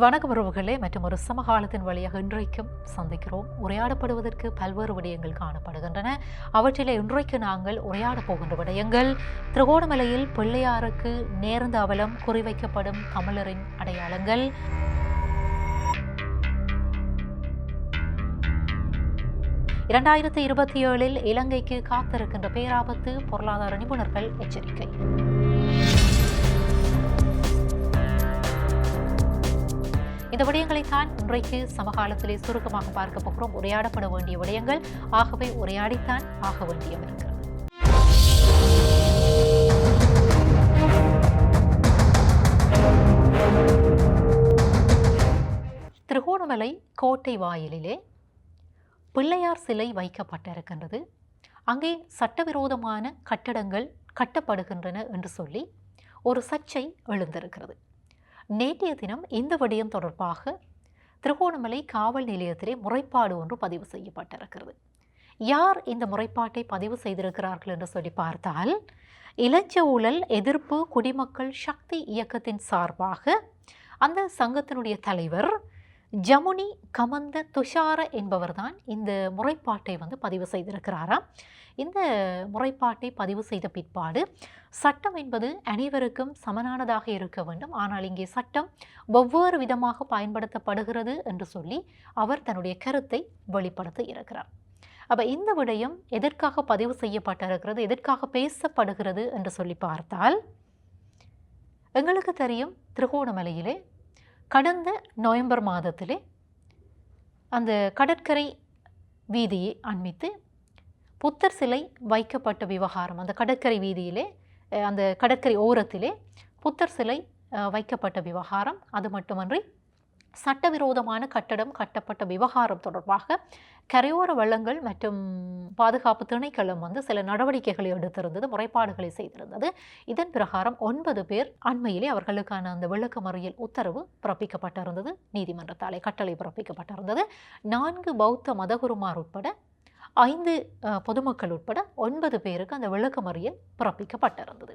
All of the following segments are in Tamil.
வணக்க உறவுகளே மற்றும் ஒரு சமகாலத்தின் வழியாக இன்றைக்கும் சந்திக்கிறோம். உரையாடப்படுவதற்கு பல்வேறு விடயங்கள் காணப்படுகின்றன. அவற்றிலே இன்றைக்கு நாங்கள் உரையாடப் போகின்ற விடயங்கள் திருகோணமலையில் பிள்ளையாருக்கு நேர்ந்த அவலம் குறிவைக்கப்படும் தமிழரின் அடையாளங்கள். இரண்டாயிரத்தி இருபத்தி ஏழில் இலங்கைக்கு காத்திருக்கின்ற பேராபத்து பொருளாதார நிபுணர்கள் எச்சரிக்கை. இந்த விடயங்களைத்தான் இன்றைக்கு சமகாலத்திலே சுருக்கமாக பார்க்க போகிறோம். உரையாடப்பட வேண்டிய விடயங்கள் ஆகவே உரையாடித்தான் ஆக வேண்டியம் இருக்கிறது திருகோணமலை கோட்டை வாயிலிலே பிள்ளையார் சிலை வைக்கப்பட்டிருக்கின்றது. அங்கே சட்டவிரோதமான கட்டடங்கள் கட்டப்படுகின்றன என்று சொல்லி ஒரு சர்ச்சை எழுந்திருக்கிறது. நேற்றைய தினம் இந்த விடயம் தொடர்பாக திருகோணமலை காவல் நிலையத்திலே முறைப்பாடு ஒன்று பதிவு செய்யப்பட்டிருக்கிறது. யார் இந்த முறைப்பாட்டை பதிவு செய்திருக்கிறார்கள் என்று சொல்லி பார்த்தால் இளஞ்ச ஊழல் எதிர்ப்பு குடிமக்கள் சக்தி இயக்கத்தின் சார்பாக அந்த சங்கத்தினுடைய தலைவர் ஜமுனி கமந்த துஷார என்பவர்தான் இந்த முறைப்பாட்டை வந்து பதிவு செய்திருக்கிறாராம். இந்த முறைப்பாட்டை பதிவு செய்த பிற்பாடு சட்டம் என்பது அனைவருக்கும் சமனானதாக இருக்க வேண்டும். ஆனால் இங்கே சட்டம் ஒவ்வொரு விதமாக பயன்படுத்தப்படுகிறது என்று சொல்லி அவர் தன்னுடைய கருத்தை வெளிப்படுத்த இருக்கிறார். அப்போ இந்த விடயம் எதற்காக பதிவு செய்யப்பட்டிருக்கிறது எதற்காக பேசப்படுகிறது என்று சொல்லி பார்த்தால் எங்களுக்கு தெரியும் திருகோணமலையிலே கடந்த நவம்பர் மாதத்திலே அந்த கடற்கரை வீதியை அண்மித்து புத்தர் சிலை வைக்கப்பட்ட விவகாரம். அந்த கடற்கரை வீதியிலே அந்த கடற்கரை ஓரத்திலே புத்தர் சிலை வைக்கப்பட்ட விவகாரம். அது மட்டுமன்றி சட்டவிரோதமான கட்டடம் கட்டப்பட்ட விவகாரம் தொடர்பாக கரையோர வள்ளங்கள் மற்றும் பாதுகாப்பு திணைக்களம் வந்து சில நடவடிக்கைகளை எடுத்திருந்தது முறைப்பாடுகளை செய்திருந்தது. இதன் பிரகாரம் ஒன்பது பேர் அண்மையிலே அவர்களுக்கான அந்த விளக்கமறியல் உத்தரவு பிறப்பிக்கப்பட்டிருந்தது. நீதிமன்றத்தாலே கட்டளை பிறப்பிக்கப்பட்டிருந்தது. நான்கு பௌத்த மதகுருமார் உட்பட ஐந்து பொதுமக்கள் உட்பட ஒன்பது பேருக்கு அந்த விளக்கமறியல் பிறப்பிக்கப்பட்டிருந்தது.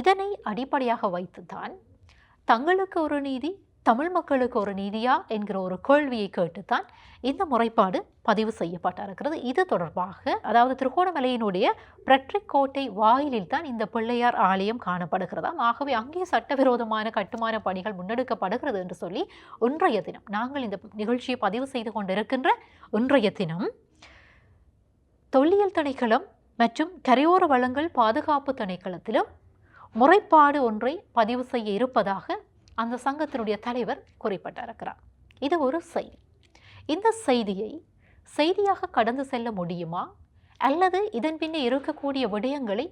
இதனை அடிப்படையாக வைத்துத்தான் தங்களுக்கு ஒரு நீதி தமிழ் மக்களுக்கு ஒரு நீதியா என்கிற ஒரு கேள்வியை கேட்டுத்தான் இந்த முறைப்பாடு பதிவு செய்யப்பட்டிருக்கிறது. இது தொடர்பாக அதாவது திருகோணமலையினுடைய பிரட்ரிக் கோட்டை வாயிலில் தான் இந்த பிள்ளையார் ஆலயம் காணப்படுகிறதாம். ஆகவே அங்கே சட்டவிரோதமான கட்டுமான பணிகள் முன்னெடுக்கப்படுகிறது என்று சொல்லி இன்றைய தினம் நாங்கள் இந்த நிகழ்ச்சியை பதிவு செய்து கொண்டிருக்கின்ற இன்றைய தினம் தொல்லியல் திணைக்களம் மற்றும் கரையோர வளங்கள் பாதுகாப்பு திணைக்களத்திலும் முறைப்பாடு ஒன்றை பதிவு செய்ய இருப்பதாக அந்த சங்கத்தினுடைய தலைவர் குறிப்பிட்டிருக்கிறார். இது ஒரு செய்தி. இந்த செய்தியை செய்தியாக கடந்து செல்ல முடியுமா? அல்லது இதன் பின்னே இருக்கக்கூடிய விடயங்களை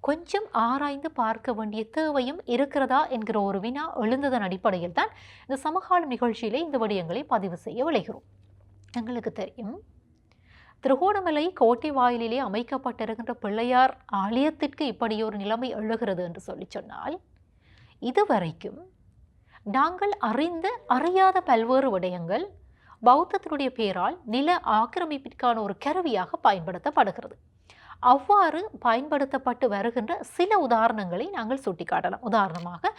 கொஞ்சம் ஆராய்ந்து பார்க்க வேண்டிய தேவையும் இருக்கிறதா என்கிற ஒரு வினா எழுந்ததன் அடிப்படையில் தான் இந்த சமகால நிகழ்ச்சியிலே இந்த விடயங்களை பதிவு செய்ய விளைகிறோம். எங்களுக்கு தெரியும் திருகோணமலை கோட்டை வாயிலிலே அமைக்கப்பட்டிருக்கின்ற பிள்ளையார் ஆலயத்திற்கு இப்படி ஒரு நிலைமை எழுகிறது என்று சொல்லி சொன்னால் இதுவரைக்கும் நாங்கள் அறிந்த அறியாத பல்வேறு விடயங்கள் பௌத்தத்தினுடைய பெயரால் நில ஆக்கிரமிப்பிற்கான ஒரு கருவியாக பயன்படுத்தப்படுகிறது. அவ்வாறு பயன்படுத்தப்பட்டு வருகின்ற சில உதாரணங்களை நாங்கள் சுட்டிக்காட்டலாம். உதாரணமாக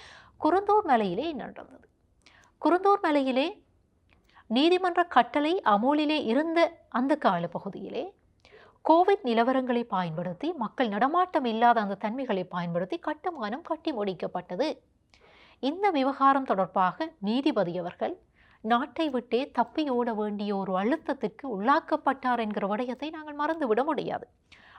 குருந்தூர் மலையிலே என்ன நடந்தது குருந்தூர் மலையிலே நீதிமன்ற கட்டளை அமோலிலே இருந்த அந்த கால பகுதியிலே கோவிட் நிலவரங்களை பயன்படுத்தி மக்கள் நடமாட்டம் இல்லாத அந்த தன்மைகளை பயன்படுத்தி கட்டுமானம் கட்டி முடிக்கப்பட்டது. இந்த விவகாரம் தொடர்பாக நீதிபதி அவர்கள் நாட்டை விட்டே தப்பியோட வேண்டிய ஒரு அழுத்தத்திற்கு உள்ளாக்கப்பட்டார் என்கிற விடயத்தை நாங்கள் மறந்துவிட முடியாது.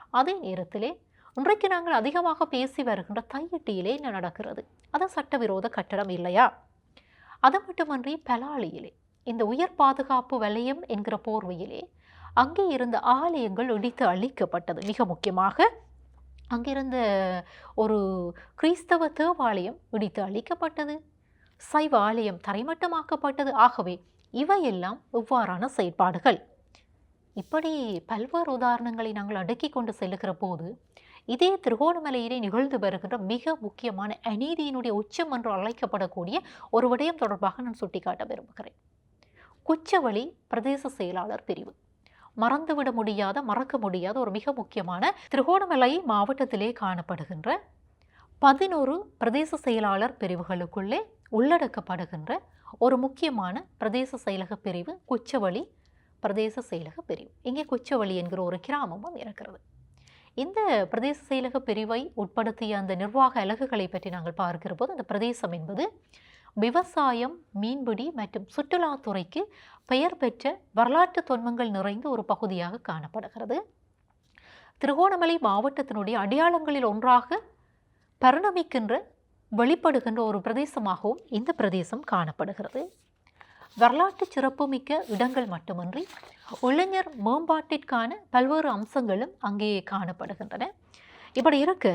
அதே நேரத்திலே இன்றைக்கு நாங்கள் அதிகமாக பேசி வருகின்ற தையிட்டியிலே என்ன நடக்கிறது? அது சட்டவிரோத கட்டடம் இல்லையா? அது மட்டுமன்றி பலாலியிலே இந்த உயர் பாதுகாப்பு வலயம் என்கிற போர்வையிலே அங்கே இருந்த ஆலயங்கள் இடித்து அழிக்கப்பட்டது. மிக முக்கியமாக அங்கிருந்த ஒரு கிறிஸ்தவ தேவாலயம் இடித்து அழிக்கப்பட்டது. சைவ ஆலயம் தரைமட்டமாக்கப்பட்டது. ஆகவே இவையெல்லாம் இவ்வாறான செயற்பாடுகள். இப்படி பல்வேறு உதாரணங்களை நாங்கள் அடுக்கி கொண்டு செல்லுகிற போது இதே திருகோணமலையிலே நிகழ்ந்து வருகின்ற மிக முக்கியமான அநீதியினுடைய உச்சம் என்று அழைக்கப்படக்கூடிய ஒரு விடயம் தொடர்பாக நான் சுட்டிக்காட்ட விரும்புகிறேன். குச்சவழி பிரதேச செயலாளர் பிரிவு. மறந்துவிட முடியாத மறக்க முடியாத ஒரு மிக முக்கியமான திருகோணமலை மாவட்டத்திலே காணப்படுகின்ற பதினோரு பிரதேச செயலாளர் பிரிவுகளுக்குள்ளே உள்ளடக்கப்படுகின்ற ஒரு முக்கியமான பிரதேச செயலக பிரிவு குச்சவழி பிரதேச செயலக பிரிவு. இங்கே குச்சவழி என்கிற ஒரு கிராமமும் இருக்கிறது. இந்த பிரதேச செயலக பிரிவை உட்படுத்திய அந்த நிர்வாக அலகுகளை பற்றி நாங்கள் பார்க்கிற போது அந்த பிரதேசம் என்பது விவசாயம் மீன்பிடி மற்றும் சுற்றுலாத்துறைக்கு பெயர் பெற்ற வரலாற்று தொன்மங்கள் நிறைந்த ஒரு பகுதியாக காணப்படுகிறது. திருகோணமலை மாவட்டத்தினுடைய அடையாளங்களில் ஒன்றாக பரிணமிக்கின்ற வெளிப்படுகின்ற ஒரு பிரதேசமாகவும் இந்த பிரதேசம் காணப்படுகிறது. வரலாற்று சிறப்புமிக்க இடங்கள் மட்டுமின்றி இளைஞர் மேம்பாட்டிற்கான பல்வேறு அம்சங்களும் அங்கே காணப்படுகின்றன. இப்படி இருக்க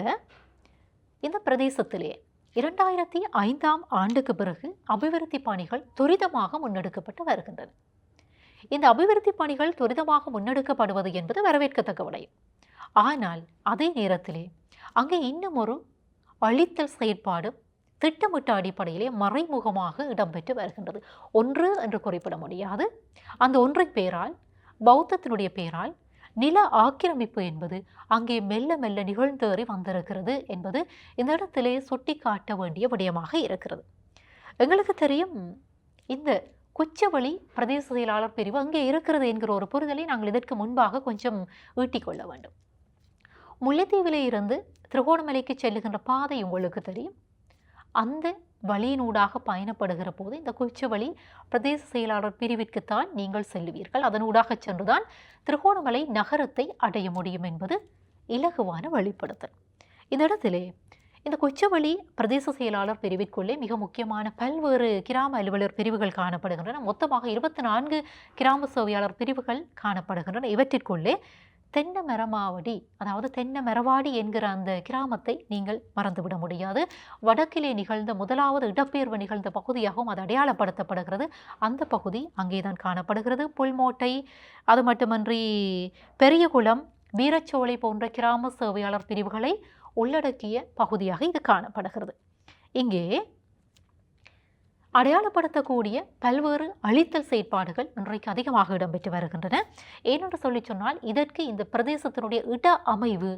இந்த பிரதேசத்திலே இரண்டாயிரத்தி ஐந்தாம் ஆண்டுக்கு பிறகு அபிவிருத்தி பணிகள் துரிதமாக முன்னெடுக்கப்பட்டு வருகின்றன. இந்த அபிவிருத்தி பணிகள் துரிதமாக முன்னெடுக்கப்படுவது என்பது வரவேற்கத்தக்க விடயம். ஆனால் அதே நேரத்திலே அங்கே இன்னும் ஒரு அழித்தல் செயற்பாடும் திட்டமிட்ட அடிப்படையிலே மறைமுகமாக இடம்பெற்று வருகின்றது. ஒன்று என்று குறிப்பிட முடியாது. அந்த ஒன்றின் பெயரால் பௌத்தத்தினுடைய பெயரால் நில ஆக்கிரமிப்பு என்பது அங்கே மெல்ல மெல்ல நிகழ்ந்தேறி வந்திருக்கிறது என்பது இந்த இடத்திலே சுட்டி காட்ட வேண்டிய விடயமாக இருக்கிறது. எங்களுக்கு தெரியும் இந்த குச்சவழி பிரதேச செயலாளர் பிரிவு அங்கே இருக்கிறது என்கிற ஒரு புரிதலை நாங்கள் இதற்கு முன்பாக கொஞ்சம் ஈட்டிக்கொள்ள வேண்டும். முல்லைத்தீவிலே இருந்து திருகோணமலைக்கு செல்லுகின்ற பாதை உங்களுக்கு தெரியும். அந்த வழியினூடாக பயணப்படுகிற போது இந்த குச்சவழி பிரதேச செயலாளர் பிரிவிற்குத்தான் நீங்கள் செல்லுவீர்கள். அதனூடாக சென்றுதான் திருகோணமலை நகரத்தை அடைய முடியும் என்பது இலகுவான வெளிப்படுத்தல் இந்த இடத்திலே இந்த கொச்சவழி பிரதேச செயலாளர் பிரிவிற்குள்ளே மிக முக்கியமான பல்வேறு கிராம அலுவலர் பிரிவுகள் காணப்படுகின்றன. மொத்தமாக இருபத்தி நான்கு கிராம சேவையாளர் பிரிவுகள் காணப்படுகின்றன. இவற்றிற்குள்ளே தென்னமரமாவடி அதாவது தென்னமரவாடி என்கிற அந்த கிராமத்தை நீங்கள் மறந்துவிட முடியாது. வடக்கிலே நிகழ்ந்த முதலாவது இடப்பெயர்வு நிகழ்ந்த பகுதியாகவும் அது அடையாளப்படுத்தப்படுகிறது. அந்த பகுதி அங்கேதான் காணப்படுகிறது. புல்மோட்டை அது மட்டுமன்றி பெரியகுளம் வீரச்சோலை போன்ற கிராம சேவையாளர் பிரிவுகளை உள்ளடக்கிய பகுதியாக இது காணப்படுகிறது. இங்கே அடையாளப்படுத்தக்கூடிய பல்வேறு அழித்தல் செயற்பாடுகள் இன்றைக்கு அதிகமாக இடம்பெற்று வருகின்றன. ஏனென்று சொல்லி சொன்னால் இதற்கு இந்த பிரதேசத்தினுடைய இட அமைவு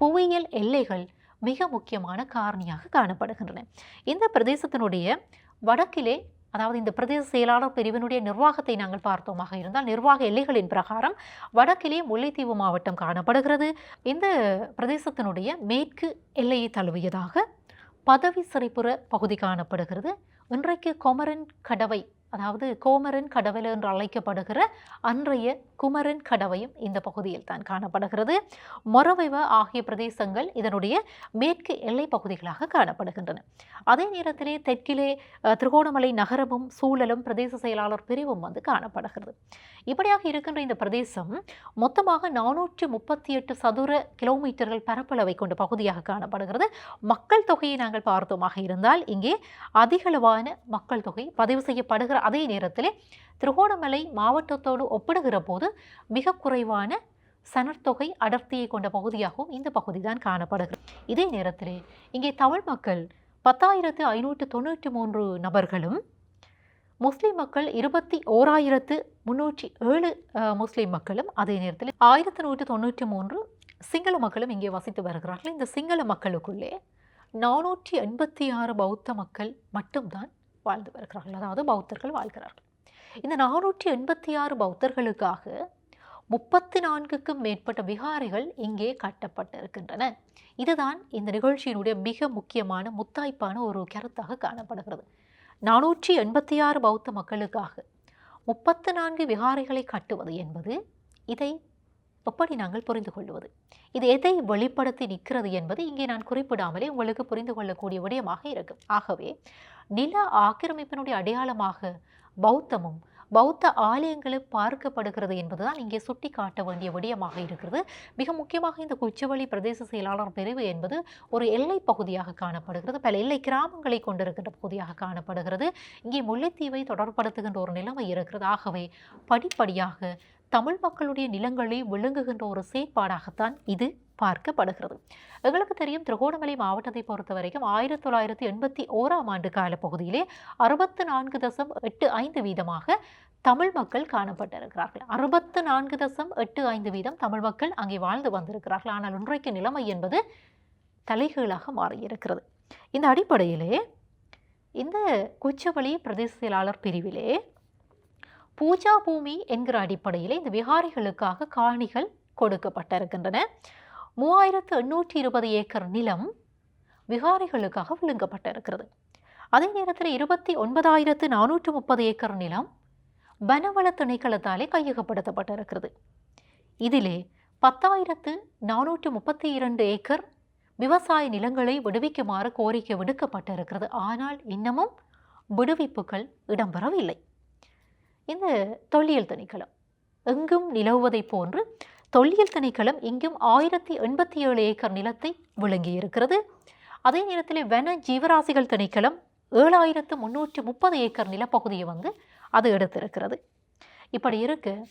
புவியியல் எல்லைகள் மிக முக்கியமான காரணியாக காணப்படுகின்றன. இந்த பிரதேசத்தினுடைய வடக்கிலே அதாவது இந்த பிரதேச செயலாளர் பிரிவினுடைய நிர்வாகத்தை நாங்கள் பார்த்தோமாக இருந்தால் நிர்வாக எல்லைகளின் பிரகாரம் வடக்கிலே முல்லைத்தீவு மாவட்டம் காணப்படுகிறது. இந்த பிரதேசத்தினுடைய மேற்கு எல்லையை தழுவியதாக பதவி சிறைப்புற பகுதி காணப்படுகிறது. இன்றைக்கு கொமரன் கடவை அதாவது கோமரன் கடவுள் என்று அழைக்கப்படுகிற அன்றைய குமரன் கடவையும் இந்த பகுதியில் தான் காணப்படுகிறது. மொரவைவ ஆகிய பிரதேசங்கள் இதனுடைய மேற்கு எல்லை பகுதிகளாக காணப்படுகின்றன. அதே நேரத்திலே தெற்கிலே திருகோணமலை நகரமும் சூழலும் பிரதேச செயலாளர் பிரிவும் வந்து காணப்படுகிறது. இப்படியாக இருக்கின்ற இந்த பிரதேசம் மொத்தமாக நானூற்று முப்பத்தி எட்டு சதுர கிலோமீட்டர்கள் பரப்பளவை கொண்ட பகுதியாக காணப்படுகிறது. மக்கள் தொகையை நாங்கள் பார்த்தோமாக இருந்தால் இங்கே அதிகளவான மக்கள் தொகை பதிவு செய்யப்படுகிற அதே நேரத்தில் திருகோணமலை மாவட்டத்தோடு ஒப்பிடுகிற போது மிக குறைவான சனர்த்தொகை அடர்த்தியை கொண்ட பகுதியாகவும் இந்த பகுதி தான் காணப்படுகிறது. இதே நேரத்தில் இங்கே தமிழ் மக்கள் பத்தாயிரத்து ஐநூற்று தொண்ணூற்றி மூன்று நபர்களும் முஸ்லீம் மக்கள் இருபத்தி ஓராயிரத்து முன்னூற்றி ஏழு அஹ், மக்களும் அதே நேரத்தில் ஆயிரத்து நூற்று தொண்ணூற்றி மூன்று சிங்கள மக்களும் இங்கே வசித்து வருகிறார்கள். இந்த சிங்கள மக்களுக்குள்ளே நானூற்றி எண்பத்தி ஆறு பௌத்த மக்கள் மட்டும்தான் வாழ்ந்து வருகிறார்கள். அதாவது பௌத்தர்கள் வாழ்கிறார்கள். இந்த நானூற்றி எண்பத்தி ஆறு பௌத்தர்களுக்காக முப்பத்தி நான்குக்கும் மேற்பட்ட விகாரைகள் இங்கே கட்டப்பட்டிருக்கின்றன. இதுதான் இந்த நிகழ்ச்சியினுடைய மிக முக்கியமான முத்தாய்ப்பான ஒரு கருத்தாக காணப்படுகிறது. நானூற்றி எண்பத்தி ஆறு பௌத்த மக்களுக்காக முப்பத்து நான்கு விகாரைகளை கட்டுவது என்பது இதை எப்படி நாங்கள் புரிந்து கொள்வது? இது எதை வெளிப்படுத்தி நிற்கிறது என்பது இங்கே நான் குறிப்பிடாமலே உங்களுக்கு புரிந்து கொள்ளக்கூடிய விடயமாக இருக்கும். ஆகவே நில ஆக்கிரமிப்பினுடைய அடையாளமாக பௌத்தமும் பௌத்த ஆலயங்களும் பார்க்கப்படுகிறது என்பதுதான் இங்கே சுட்டி காட்ட வேண்டிய விடயமாக இருக்கிறது. மிக முக்கியமாக இந்த குச்சவழி பிரதேச செயலாளர் பிரிவு என்பது ஒரு எல்லை பகுதியாக காணப்படுகிறது. பல எல்லை கிராமங்களை கொண்டிருக்கின்ற பகுதியாக காணப்படுகிறது. இங்கே முல்லைத்தீவை தொடர்படுத்துகின்ற ஒரு நிலைமை இருக்கிறது. ஆகவே படிப்படியாக தமிழ் மக்களுடைய நிலங்களை விழுங்குகின்ற ஒரு செயற்பாடாகத்தான் இது பார்க்கப்படுகிறது. எங்களுக்கு தெரியும் திருகோணமலை மாவட்டத்தை பொறுத்த வரைக்கும் ஆயிரத்தி தொள்ளாயிரத்தி எண்பத்தி ஓராம் ஆண்டு கால பகுதியிலே அறுபத்து நான்கு தசம் எட்டு ஐந்து வீதமாக தமிழ் மக்கள் காணப்பட்டிருக்கிறார்கள். அறுபத்து நான்கு தசம் எட்டு ஐந்து வீதம் தமிழ் மக்கள் அங்கே வாழ்ந்து வந்திருக்கிறார்கள். ஆனால் இன்றைக்கு நிலைமை என்பது தலைகீழாக மாறியிருக்கிறது. இந்த அடிப்படையிலே இந்த குச்சவழி பிரதேச செயலாளர் பிரிவிலே பூஜா பூமி என்கிற அடிப்படையிலே இந்த விகாரிகளுக்காக காணிகள் கொடுக்கப்பட்டிருக்கின்றன. மூவாயிரத்து எண்ணூற்றி இருபது ஏக்கர் நிலம் விகாரிகளுக்காக விழுங்கப்பட்டிருக்கிறது. அதே நேரத்தில் இருபத்தி ஒன்பதாயிரத்து நானூற்று முப்பது ஏக்கர் நிலம் வனவள திணைக்களத்தாலே கையகப்படுத்தப்பட்டிருக்கிறது. இதிலே பத்தாயிரத்து நானூற்று முப்பத்தி இரண்டு ஏக்கர் விவசாய நிலங்களை விடுவிக்குமாறு கோரிக்கை விடுக்கப்பட்டிருக்கிறது. ஆனால் இன்னமும் விடுவிப்புகள் இடம்பெறவில்லை. இந்த தொல்லியல் திணைக்களம் எங்கும் நிலவுவதைப் போன்று தொல்லியல் திணைக்களம் இங்கும் ஆயிரத்தி எண்பத்தி ஏழு ஏக்கர் நிலத்தை விளங்கியிருக்கிறது. அதே நேரத்தில் வன ஜீவராசிகள் திணைக்களம் ஏழாயிரத்து முன்னூற்று முப்பது ஏக்கர் நிலப்பகுதியை வந்து அது எடுத்திருக்கிறது. இப்படி இருக்க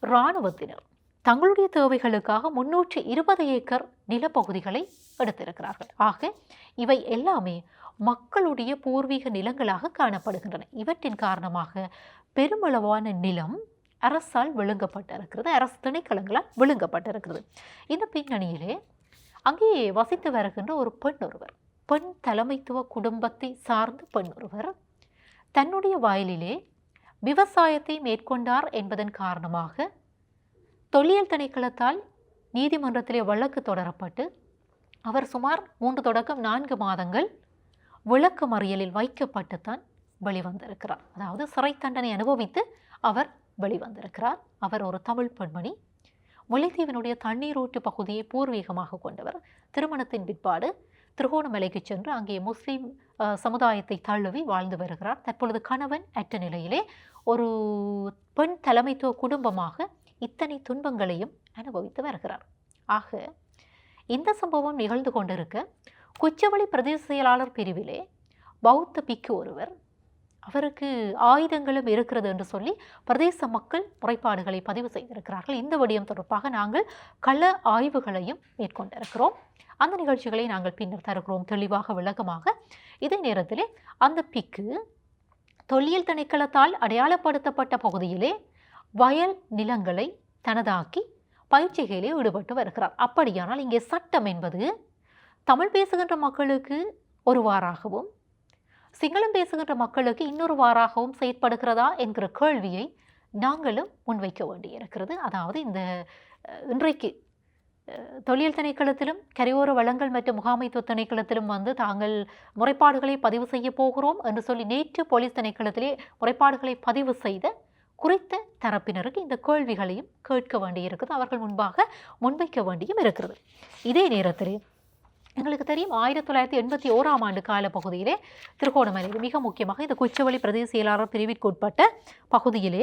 இராணுவத்தினர் தங்களுடைய தேவைகளுக்காக முன்னூற்று இருபது ஏக்கர் நிலப்பகுதிகளை எடுத்திருக்கிறார்கள். ஆக இவை எல்லாமே மக்களுடைய பூர்வீக நிலங்களாக காணப்படுகின்றன. இவற்றின் காரணமாக பெருமளவான நிலம் அரசால் விழுங்கப்பட்டிருக்கிறது அரசு திணைக்களங்களால் விழுங்கப்பட்டிருக்கிறது. இந்த பின்னணியிலே அங்கே வசித்து வருகின்ற ஒரு பெண் ஒருவர் பெண் தலைமைத்துவ குடும்பத்தை சார்ந்த பெண் ஒருவர் தன்னுடைய வாயிலிலே விவசாயத்தை மேற்கொண்டார் என்பதன் காரணமாக தொல்லியல் திணைக்களத்தால் நீதிமன்றத்திலே வழக்கு தொடரப்பட்டு அவர் சுமார் மூன்று தொடக்கம் நான்கு மாதங்கள் விளக்கு மறியலில் வைக்கப்பட்டுத்தான் வெளிவந்திருக்கிறார். அதாவது சிறை தண்டனை அனுபவித்து அவர் வெளிவந்திருக்கிறார். அவர் ஒரு தமிழ் பெண்மணி. முல்லைத்தீவினுடைய தண்ணீரோட்டு பகுதியை பூர்வீகமாக கொண்டவர். திருமணத்தின் பிற்பாடு திருகோணமலைக்கு சென்று அங்கே முஸ்லீம் சமுதாயத்தை தழுவி வாழ்ந்து வருகிறார். தற்பொழுது கணவன் அற்ற நிலையிலே ஒரு பெண் தலைமைத்துவ குடும்பமாக இத்தனை துன்பங்களையும் அனுபவித்து வருகிறார். ஆக இந்த சம்பவம் நிகழ்ந்து கொண்டிருக்க குச்சவெளி பிரதேச செயலாளர் பிரிவிலே பௌத்த பிக்கு ஒருவர் அவருக்கு ஆயுதங்களும் இருக்கிறது என்று சொல்லி பிரதேச மக்கள் முறைப்பாடுகளை பதிவு செய்திருக்கிறார்கள். இந்த விடயம் தொடர்பாக நாங்கள் கள ஆய்வுகளையும் மேற்கொண்டிருக்கிறோம். அந்த நிகழ்ச்சிகளை நாங்கள் பின்னர் தருகிறோம். தெளிவாக விளக்கமாக. இதே நேரத்திலே அந்த பிக்கு தொல்லியல் திணைக்களத்தால் அடையாளப்படுத்தப்பட்ட பகுதியிலே வயல் நிலங்களை தனதாக்கி பயிற்சிகளிலே ஈடுபட்டு வருகிறார். அப்படியானால் இங்கே சட்டம் என்பது தமிழ் பேசுகின்ற மக்களுக்கு ஒருவாறாகவும் சிங்களம் பேசுகின்ற மக்களுக்கு இன்னொரு வாராகவும் செயற்படுகிறதா என்கிற கேள்வியை நாங்களும் முன்வைக்க வேண்டியிருக்கிறது. அதாவது இந்த இன்றைக்கு தொழில் திணைக்களத்திலும் கரையோர வளங்கள் மற்றும் முகாமைத்துவ திணைக்களத்திலும் வந்து தாங்கள் முறைப்பாடுகளை பதிவு செய்ய போகிறோம் என்று சொல்லி நேற்று போலீஸ் திணைக்களத்திலே முறைப்பாடுகளை பதிவு செய்த குறித்த தரப்பினருக்கு இந்த கேள்விகளையும் கேட்க வேண்டியிருக்குது அவர்கள் முன்பாக முன்வைக்க வேண்டியும் இருக்கிறது. இதே நேரத்தில் எங்களுக்கு தெரியும் ஆயிரத்தி தொள்ளாயிரத்தி எண்பத்தி ஓராம் ஆண்டு கால பகுதியிலே திருகோணமலை மிக முக்கியமாக இந்த குச்சவெளி பிரதேச செயலாளர் பிரிவிற்குட்பட்ட பகுதியிலே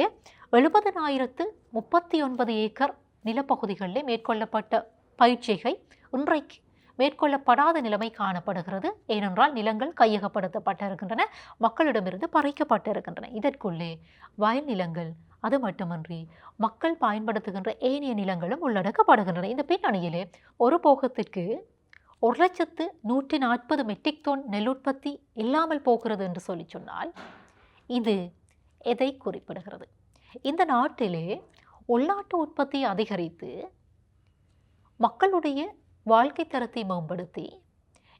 எழுபதனாயிரத்து முப்பத்தி ஒன்பது ஏக்கர் நிலப்பகுதிகளிலே மேற்கொள்ளப்பட்ட பயிற்சிகை இன்றைக்கு மேற்கொள்ளப்படாத நிலைமை காணப்படுகிறது. ஏனென்றால் நிலங்கள் கையகப்படுத்தப்பட்டிருக்கின்றன மக்களிடமிருந்து பறிக்கப்பட்டிருக்கின்றன. இதற்குள்ளே வயல் நிலங்கள் அது மட்டுமன்றி மக்கள் பயன்படுத்துகின்ற ஏனைய நிலங்களும் உள்ளடக்கப்படுகின்றன. இந்த பின்னணியிலே ஒரு போகத்திற்கு ஒரு லட்சத்து நூற்றி நாற்பது மெட்ரிக் டோன் நெல் உற்பத்தி இல்லாமல் போகிறது என்று சொல்லி சொன்னால் இது எதை குறிப்பிடுகிறது? இந்த நாட்டிலே உள்நாட்டு உற்பத்தியை அதிகரித்து மக்களுடைய வாழ்க்கை தரத்தை மேம்படுத்தி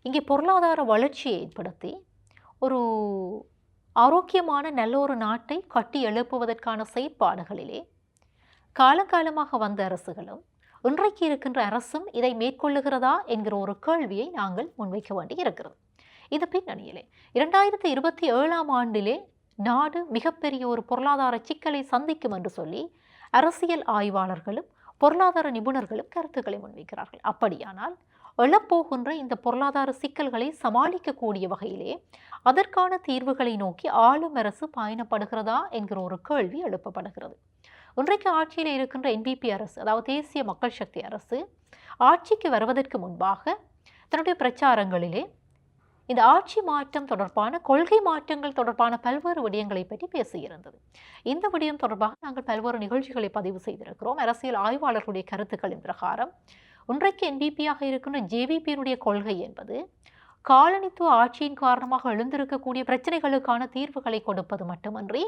இங்கே பொருளாதார வளர்ச்சியை ஏற்படுத்தி ஒரு ஆரோக்கியமான நல்ல ஒரு நாட்டை கட்டி எழுப்புவதற்கான செயற்பாடுகளிலே காலங்காலமாக வந்த அரசுகளும் இன்றைக்கு இருக்கின்ற அரசும் இதை மேற்கொள்ளுகிறதா என்கிற ஒரு கேள்வியை நாங்கள் முன்வைக்க வேண்டி இருக்கிறது இது பின்னணியிலே. இரண்டாயிரத்தி இருபத்தி ஏழாம் ஆண்டிலே நாடு மிகப்பெரிய ஒரு பொருளாதார சிக்கலை சந்திக்கும் என்று சொல்லி அரசியல் ஆய்வாளர்களும் பொருளாதார நிபுணர்களும் கருத்துக்களை முன்வைக்கிறார்கள். அப்படியானால் எழப்போகின்ற இந்த பொருளாதார சிக்கல்களை சமாளிக்கக்கூடிய வகையிலே அதற்கான தீர்வுகளை நோக்கி ஆளும் அரசு பயணப்படுகிறதா என்கிற ஒரு கேள்வி எழுப்பப்படுகிறது. இன்றைக்கு ஆட்சியில் இருக்கின்ற என்பிபி அரசு அதாவது தேசிய மக்கள் சக்தி அரசு ஆட்சிக்கு வருவதற்கு முன்பாக தன்னுடைய பிரச்சாரங்களிலே இந்த ஆட்சி மாற்றம் தொடர்பான கொள்கை மாற்றங்கள் தொடர்பான பல்வேறு விடயங்களை பற்றி பேசியிருந்தது. இந்த விடயம் தொடர்பாக நாங்கள் பல்வேறு நிகழ்ச்சிகளை பதிவு செய்திருக்கிறோம். அரசியல் ஆய்வாளர்களுடைய கருத்துக்களின் பிரகாரம் இன்றைக்கு என்பிபியாக இருக்கின்ற ஜேவிபியினுடைய கொள்கை என்பது காலனித்துவ ஆட்சியின் காரணமாக எழுந்திருக்கக்கூடிய பிரச்சனைகளுக்கான தீர்வுகளை கொடுப்பது மட்டுமன்றி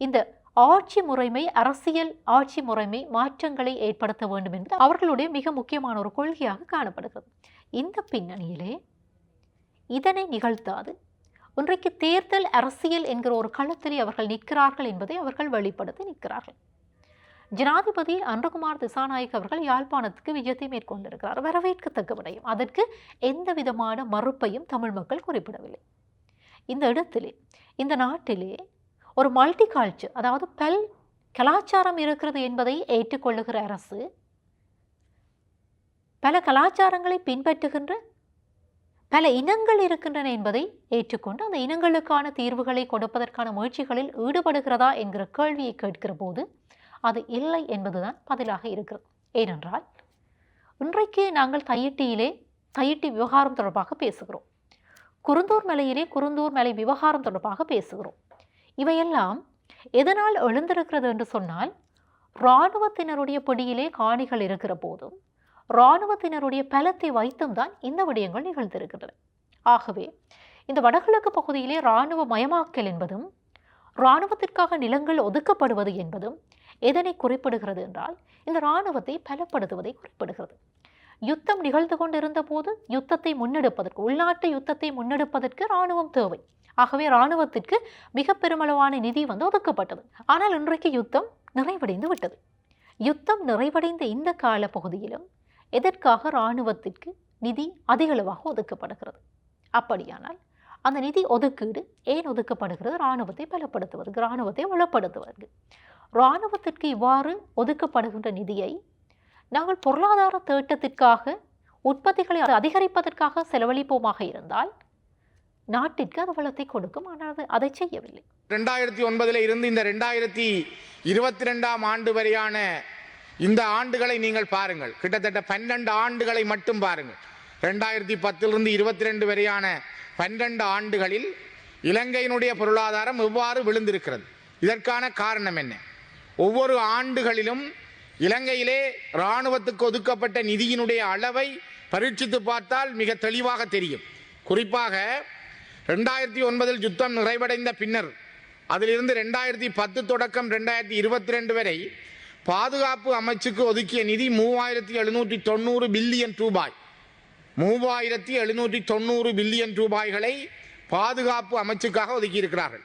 இந்த ஆட்சி முறைமை அரசியல் ஆட்சி முறைமை மாற்றங்களை ஏற்படுத்த வேண்டும் என்பது அவர்களுடைய மிக முக்கியமான ஒரு கொள்கையாக காணப்படுகிறது. இந்த பின்னணியிலே இதனை நிகழ்த்தாது. இன்றைக்கு தேர்தல் அரசியல் என்கிற ஒரு களத்திலே அவர்கள் நிற்கிறார்கள் என்பதை அவர்கள் வெளிப்படுத்தி நிற்கிறார்கள். ஜனாதிபதி அன்றகுமார் திசாநாயக் அவர்கள் யாழ்ப்பாணத்துக்கு விஜயத்தை மேற்கொண்டிருக்கிறார். வரவேற்கத்தக்க விடயம் அதற்கு எந்த விதமான மறுப்பையும் தமிழ் மக்கள் குறிப்பிடவில்லை. இந்த இடத்திலே இந்த நாட்டிலே ஒரு மல்டி கல்ச்சர் அதாவது பல் கலாச்சாரம் இருக்கிறது என்பதை ஏற்றுக்கொள்ளுகிற அரசு பல கலாச்சாரங்களை பின்பற்றுகின்ற பல இனங்கள் இருக்கின்றன என்பதை ஏற்றுக்கொண்டு அந்த இனங்களுக்கான தீர்வுகளை கொடுப்பதற்கான முயற்சிகளில் ஈடுபடுகிறதா என்கிற கேள்வியை கேட்கிற போது அது இல்லை என்பதுதான் பதிலாக இருக்கிறது. ஏனென்றால் இன்றைக்கு நாங்கள் தையிட்டியிலே தையிட்டி விவகாரம் தொடர்பாக பேசுகிறோம். குருந்தூர் மலையிலே குருந்தூர் மலை விவகாரம் தொடர்பாக பேசுகிறோம். இவையெல்லாம் எதனால் எழுந்திருக்கிறது என்று சொன்னால் இராணுவத்தினருடைய பிடியிலே காணிகள் இருக்கிற போதும் இராணுவத்தினருடைய பலத்தை வைத்தும் தான் இந்த விடயங்கள் நிகழ்ந்திருக்கின்றன. ஆகவே இந்த வடகிழக்கு பகுதியிலே இராணுவ மயமாக்கல் என்பதும் இராணுவத்திற்காக நிலங்கள் ஒதுக்கப்படுவது என்பதும் எதனை குறிப்பிடுகிறது என்றால் இந்த இராணுவத்தை பலப்படுத்துவதை குறிப்பிடுகிறது. யுத்தம் நிகழ்ந்து கொண்டிருந்த போது யுத்தத்தை முன்னெடுப்பதற்கு உள்நாட்டு யுத்தத்தை முன்னெடுப்பதற்கு இராணுவம் தேவை. ஆகவே இராணுவத்திற்கு மிக பெருமளவான நிதி வந்து ஒதுக்கப்பட்டது. ஆனால் இன்றைக்கு யுத்தம் நிறைவடைந்து விட்டது. யுத்தம் நிறைவடைந்த இந்த கால பகுதியிலும் எதற்காக இராணுவத்திற்கு நிதி அதிகளவாக ஒதுக்கப்படுகிறது? அப்படியானால் அந்த நிதி ஒதுக்கீடு ஏன் ஒதுக்கப்படுகிறது? இராணுவத்தை பலப்படுத்துவதற்கு இராணுவத்தை வளப்படுத்துவதற்கு இராணுவத்திற்கு இவ்வாறு ஒதுக்கப்படுகின்ற நிதியை நாங்கள் பொருளாதார தேட்டத்திற்காக உற்பத்திகளை அதிகரிப்பதற்காக செலவழிப்போமாக இருந்தால் நாட்டிற்கு அது வளத்தை கொடுக்கும் ஆனால் அது அதை செய்யவில்லை. ரெண்டாயிரத்தி ஒன்பதில் இருந்து இந்த ரெண்டாயிரத்தி இருபத்தி ரெண்டாம் ஆண்டு வரையான இந்த ஆண்டுகளை நீங்கள் பாருங்கள். கிட்டத்தட்ட பன்னெண்டு ஆண்டுகளை மட்டும் பாருங்கள். ரெண்டாயிரத்தி பத்திலிருந்து இருபத்தி ரெண்டு வரையான பன்னெண்டு ஆண்டுகளில் இலங்கையினுடைய பொருளாதாரம் எவ்வாறு விழுந்திருக்கிறது? இதற்கான காரணம் என்ன? ஒவ்வொரு ஆண்டுகளிலும் இலங்கையிலே இராணுவத்துக்கு ஒதுக்கப்பட்ட நிதியினுடைய அளவை பரீட்சித்து பார்த்தால் மிக தெளிவாக தெரியும். குறிப்பாக ரெண்டாயிரத்தி ஒன்பதில் யுத்தம் நிறைவடைந்த பின்னர் அதிலிருந்து ரெண்டாயிரத்தி பத்து தொடக்கம் ரெண்டாயிரத்தி இருபத்தி ரெண்டு வரை பாதுகாப்பு அமைச்சுக்கு ஒதுக்கிய நிதி மூவாயிரத்தி எழுநூற்றி தொண்ணூறு பில்லியன் ரூபாய். மூவாயிரத்தி எழுநூற்றி தொண்ணூறு பில்லியன் ரூபாய்களை பாதுகாப்பு அமைச்சுக்காக ஒதுக்கியிருக்கிறார்கள்.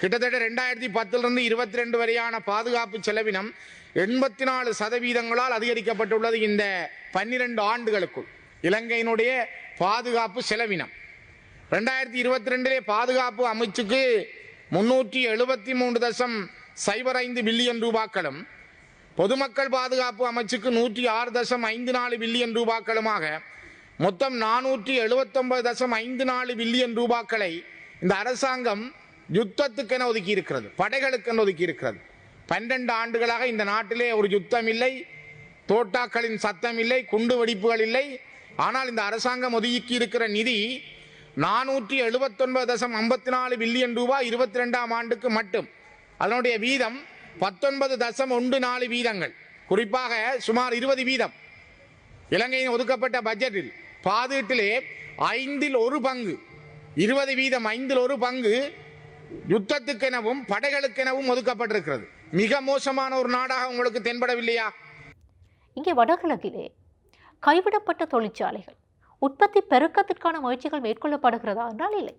கிட்டத்தட்ட ரெண்டாயிரத்தி பத்திலிருந்து இருபத்தி ரெண்டு வரையான பாதுகாப்பு செலவினம் எண்பத்தி நாலு சதவீதங்களால் அதிகரிக்கப்பட்டுள்ளது இந்த பன்னிரண்டு ஆண்டுகளுக்குள். இலங்கையினுடைய பாதுகாப்பு செலவினம். ரெண்டாயிரத்தி இருபத்தி ரெண்டிலே பாதுகாப்பு அமைச்சுக்கு முன்னூற்றி எழுபத்தி மூன்று தசம் சைபர் ஐந்து பில்லியன் ரூபாக்களும் பொதுமக்கள் பாதுகாப்பு அமைச்சுக்கு நூற்றி ஆறு தசம் ஐந்து நாலு பில்லியன் ரூபாக்களுமாக மொத்தம் நானூற்றி எழுபத்தொன்பது தசம் ஐந்து நாலு பில்லியன் ரூபாக்களை இந்த அரசாங்கம் யுத்தத்துக்கென ஒதுக்கி இருக்கிறது படைகளுக்கென ஒதுக்கி இருக்கிறது பன்னெண்டு ஆண்டுகளாக இந்த நாட்டிலே ஒரு யுத்தம் இல்லை தோட்டாக்களின் சத்தம் இல்லை குண்டு வெடிப்புகள் இல்லை. ஆனால் இந்த அரசாங்கம் ஒதுக்கி இருக்கிற நிதி நானூற்றி எழுபத்தொன்பது தசம் ஐம்பத்தி நாலு பில்லியன் ரூபாய் இருபத்தி ரெண்டாம் ஆண்டுக்கு மட்டும். அதனுடைய வீதம் பத்தொன்பது தசம் ஒன்று நாலு வீதங்கள். குறிப்பாக சுமார் இருபது வீதம். இலங்கையின் ஒதுக்கப்பட்ட பட்ஜெட்டில் பாதீட்டிலே ஐந்தில் ஒரு பங்கு இருபது வீதம் ஐந்தில் ஒரு பங்கு யுத்தத்துக்கெனவும் படைகளுக்கெனவும் ஒதுக்கப்பட்டிருக்கிறது. மிக மோசமான ஒரு நாடாக உங்களுக்கு தென்படவில்லையா? இங்கே வடகிழக்கிலே கைவிடப்பட்ட தொழிற்சாலைகள் உற்பத்தி பெருக்கத்திற்கான முயற்சிகள் மேற்கொள்ளப்படுகிறதா என்றால் இல்லை.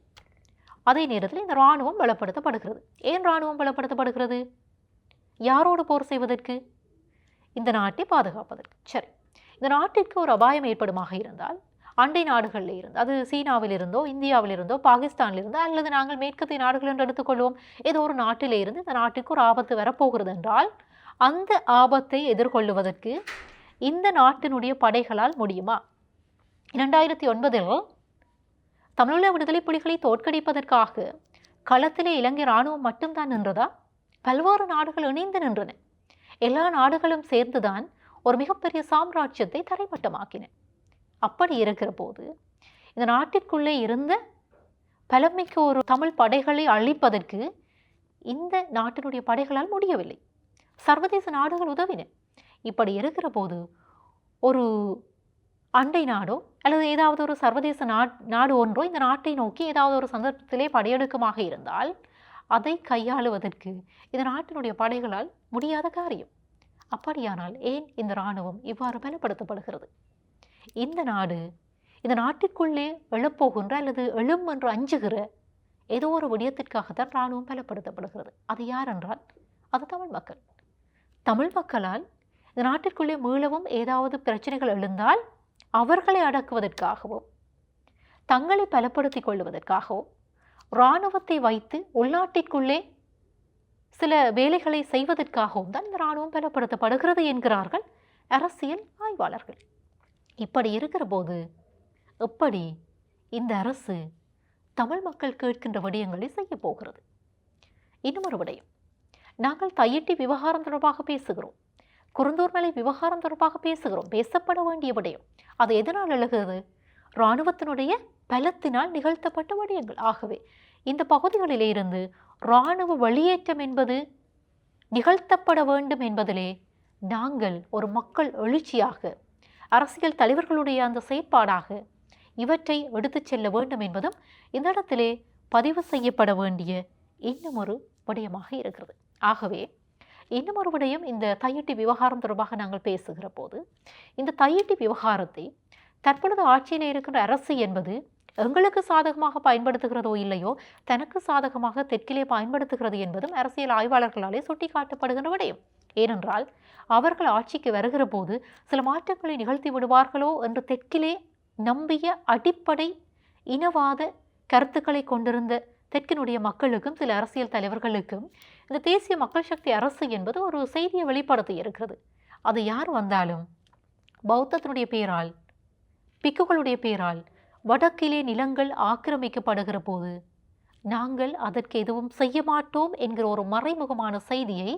அதே நேரத்தில் இந்த இராணுவம் பலப்படுத்தப்படுகிறது. ஏன் இராணுவம் பலப்படுத்தப்படுகிறது? யாரோடு போர் செய்வதற்கு? இந்த நாட்டை பாதுகாப்பதற்கு. சரி. இந்த நாட்டிற்கு ஒரு அபாயம் ஏற்படுமாக இருந்தால் அண்டை நாடுகளில் இருந்து அது சீனாவில் இருந்தோ இந்தியாவில் இருந்தோ பாகிஸ்தானில் இருந்தோ அல்லது நாங்கள் மேற்கத்திய நாடுகள் என்று எடுத்துக்கொள்வோம் ஏதோ ஒரு நாட்டிலே இருந்து இந்த நாட்டுக்கு ஒரு ஆபத்து வரப்போகிறது என்றால் அந்த ஆபத்தை எதிர்கொள்ளுவதற்கு இந்த நாட்டினுடைய படைகளால் முடியுமா? இரண்டாயிரத்தி ஒன்பதில் தமிழீழ விடுதலை புலிகளை தோற்கடிப்பதற்காக களத்திலே இலங்கை இராணுவம் மட்டும்தான் நின்றதா? பல்வேறு நாடுகள் இணைந்து நின்றன. எல்லா நாடுகளும் சேர்ந்துதான் ஒரு மிகப்பெரிய சாம்ராஜ்யத்தை தரைமட்டமாக்கின. அப்படி இருக்கிற போது இந்த நாட்டிற்குள்ளே இருந்த பலமிக்க ஒரு தமிழ் படைகளை அழிப்பதற்கு இந்த நாட்டினுடைய படைகளால் முடியவில்லை. சர்வதேச நாடுகள் உதவின. இப்படி இருக்கிற போது ஒரு அண்டை நாடோ அல்லது ஏதாவது ஒரு சர்வதேச நாட் நாடு ஒன்றோ இந்த நாட்டை நோக்கி ஏதாவது ஒரு சந்தர்ப்பத்திலே படையெடுக்கமாக இருந்தால் அதை கையாளுவதற்கு இந்த நாட்டினுடைய படைகளால் முடியாத காரியம். அப்படியானால் ஏன் இந்த இராணுவம் இவ்வாறு பலப்படுத்தப்படுகிறது? இந்த நாடு இந்த நாட்டிற்குள்ளே எழப்போகின்ற அல்லது எழும் என்று அஞ்சுகிற ஏதோ ஒரு விடயத்திற்காகத்தான் இராணுவம் பலப்படுத்தப்படுகிறது. அது யார் என்றால் அது தமிழ் மக்கள். தமிழ் மக்களால் இந்த நாட்டிற்குள்ளே மீளவும் ஏதாவது பிரச்சனைகள் எழுந்தால் அவர்களை அடக்குவதற்காகவும் தங்களை பலப்படுத்திக் கொள்வதற்காகவும் இராணுவத்தை வைத்து உள்நாட்டிற்குள்ளே சில வேலைகளை செய்வதற்காகவும் தான் இந்த இராணுவம் பலப்படுத்தப்படுகிறது என்கிறார்கள் அரசியல் ஆய்வாளர்கள். இப்படி இருக்கிற போது எப்படி இந்த அரசு தமிழ் மக்கள் கேட்கின்ற விடயங்களை செய்ய போகிறது? இன்னும் ஒரு விடயம். நாங்கள் தையிட்டி விவகாரம் தொடர்பாக பேசுகிறோம். குருந்தூர் மலை விவகாரம் தொடர்பாக பேசுகிறோம். பேசப்பட வேண்டிய விடயம். அது எதனால் எழுகிறது? இராணுவத்தினுடைய பலத்தினால் நிகழ்த்தப்பட்ட விடயங்கள். ஆகவே இந்த பகுதிகளிலே இருந்து இராணுவ வெளியேற்றம் என்பது நிகழ்த்தப்பட வேண்டும் என்பதிலே நாங்கள் ஒரு மக்கள் எழுச்சியாக அரசியல் தலைவர்களுடைய அந்த செயற்பாடாக இவற்றை எடுத்துச் செல்ல வேண்டும் என்பதும் இந்த இடத்திலே பதிவு செய்யப்பட வேண்டிய இன்னும் ஒரு விடயமாக இருக்கிறது. ஆகவே இன்னும் ஒரு விடயம் இந்த தையிட்டி விவகாரம் தொடர்பாக நாங்கள் பேசுகிற போது இந்த தையிட்டி விவகாரத்தை தற்பொழுது ஆட்சியில் இருக்கின்ற அரசு என்பது எங்களுக்கு சாதகமாக பயன்படுத்துகிறதோ இல்லையோ தனக்கு சாதகமாக தெற்கிலே பயன்படுத்துகிறது என்பதும் அரசியல் ஆய்வாளர்களாலே சுட்டிக்காட்டப்படுகின்ற விடயம். ஏனென்றால் அவர்கள் ஆட்சிக்கு வருகிற போது சில மாற்றங்களை நிகழ்த்தி விடுவார்களோ என்று தெற்கிலே நம்பிய அடிப்படை இனவாத கருத்துக்களை கொண்டிருந்த தெற்கினுடைய மக்களுக்கும் சில அரசியல் தலைவர்களுக்கும் இந்த தேசிய மக்கள் சக்தி அரசு என்பது ஒரு செய்தியை வெளிப்படுத்தி இருக்கிறது. அது யார் வந்தாலும் பௌத்தத்தினுடைய பேரால் பிக்குகளுடைய பேரால் வடக்கிலே நிலங்கள் ஆக்கிரமிக்கப்படுகிற போது நாங்கள் அதற்கு எதுவும் செய்ய மாட்டோம் என்கிற ஒரு மறைமுகமான செய்தியை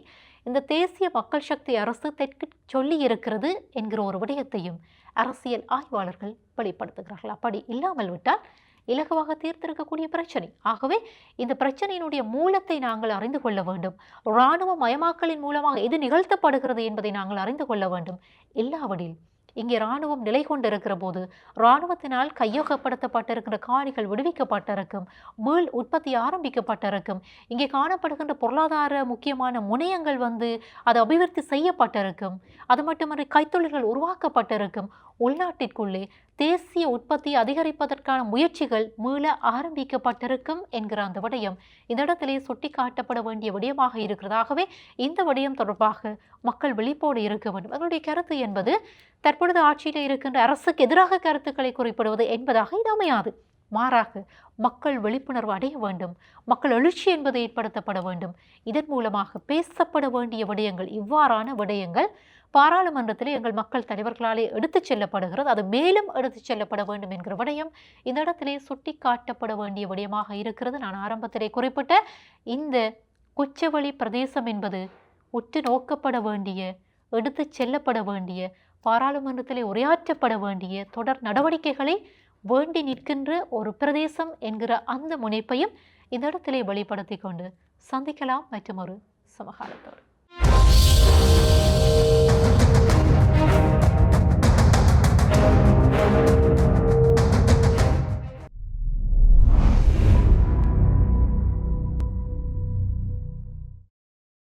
இந்த தேசிய மக்கள் சக்தி அரசு தெற்கு சொல்லி இருக்கிறது என்கிற ஒரு விடயத்தையும் அரசியல் ஆய்வாளர்கள் வெளிப்படுத்துகிறார்கள். அப்படி இல்லாமல் விட்டால் இலகுவாக தீர்த்திருக்கக்கூடிய பிரச்சனை. ஆகவே இந்த பிரச்சனையினுடைய மூலத்தை நாங்கள் அறிந்து கொள்ள வேண்டும். இராணுவ மயமாக்கலின் மூலமாக எது நிகழ்த்தப்படுகிறது என்பதை நாங்கள் அறிந்து கொள்ள வேண்டும். இல்லாவிடில் இங்கே இராணுவம் நிலை கொண்டிருக்கிற போது இராணுவத்தினால் கையகப்படுத்தப்பட்டிருக்கிற காணிகள் விடுவிக்கப்பட்டிருக்கும் மீள் உற்பத்தி ஆரம்பிக்கப்பட்டிருக்கும். இங்கே காணப்படுகின்ற பொருளாதார முக்கியமான முனையங்கள் வந்து அது அபிவிருத்தி செய்யப்பட்டிருக்கும். அது மட்டுமன்றி கைத்தொழில்கள் உருவாக்கப்பட்டிருக்கும். உள்நாட்டிற்குள்ளே தேசிய உற்பத்தி அதிகரிப்பதற்கான முயற்சிகள் மீள ஆரம்பிக்கப்பட்டிருக்கும் என்கிற அந்த விடயம் இந்த இடத்திலே சுட்டி காட்டப்பட வேண்டிய விடயமாக இருக்கிறதாகவே இந்த விடயம் தொடர்பாக மக்கள் விழிப்போடு இருக்க வேண்டும். அதனுடைய கருத்து என்பது தற்பொழுது ஆட்சியில் இருக்கின்ற அரசுக்கு எதிராக கருத்துக்களை குறிப்பிடுவது என்பதாக இது அமையாது. மாறாக மக்கள் விழிப்புணர்வு அடைய வேண்டும். மக்கள் எழுச்சி என்பது ஏற்படுத்தப்பட வேண்டும். இதன் மூலமாக பேசப்பட வேண்டிய விடயங்கள் இவ்வாறான விடயங்கள் பாராளுமன்றத்தில் எங்கள் மக்கள் தலைவர்களாலே எடுத்துச் செல்லப்படுகிறது. அது மேலும் எடுத்துச் செல்லப்பட வேண்டும் என்கிற விடயம் இந்த இடத்திலே சுட்டி காட்டப்பட வேண்டிய விடயமாக இருக்கிறது. நான் ஆரம்பத்திலே குறிப்பிட்ட இந்த குச்சவெளி பிரதேசம் என்பது உற்று நோக்கப்பட வேண்டிய எடுத்துச் செல்லப்பட வேண்டிய பாராளுமன்றத்தில் உரையாற்றப்பட வேண்டிய தொடர் நடவடிக்கைகளை வேண்டி நிற்கின்ற ஒரு பிரதேசம் என்கிற அந்த முனைப்பையும் இந்த இடத்திலே வெளிப்படுத்தி கொண்டு சந்திக்கலாம் மற்றும் ஒரு சமகாலத்தோடு.